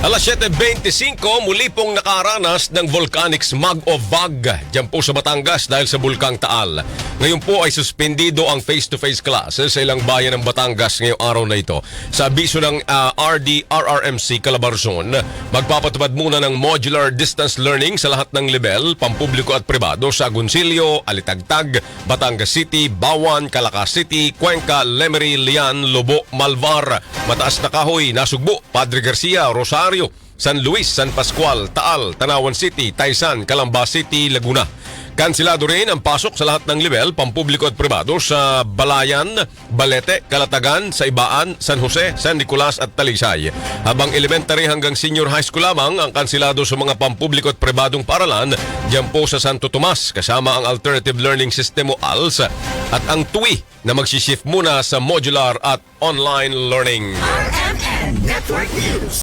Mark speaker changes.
Speaker 1: Alas 7.25, muli pong nakaranas ng volcanic smog o VAG dyan po sa Batangas dahil sa Bulkang Taal. Ngayon po ay suspendido ang face-to-face classes sa ilang bayan ng Batangas ngayong araw na ito. Sa abiso ng ah, RD RRMC Calabarzon, magpapatupad muna ng modular distance learning sa lahat ng level, pampubliko at pribado sa Agoncillo, Alitagtag, Batangas City, Bawan, Calacas City, Cuenca, Lemery, Lian, Lobo, Malvar, Mataas na Kahoy, Nasugbo, Padre Garcia, Rosario, San Luis, San Pascual, Taal, Tanawan City, Taysan, Calamba City, Laguna. Kansilado rin ang pasok sa lahat ng level, pampubliko at pribado sa Balayan, Balete, Kalatagan, Saibaan, San Jose, San Nicolas at Talisay. Habang elementary hanggang senior high school lamang ang kansilado sa mga pampubliko at pribadong paaralan, diyan po sa Santo Tomas kasama ang Alternative Learning System o ALS at ang TUI na magsishift muna sa modular at online learning.
Speaker 2: RMN Network News.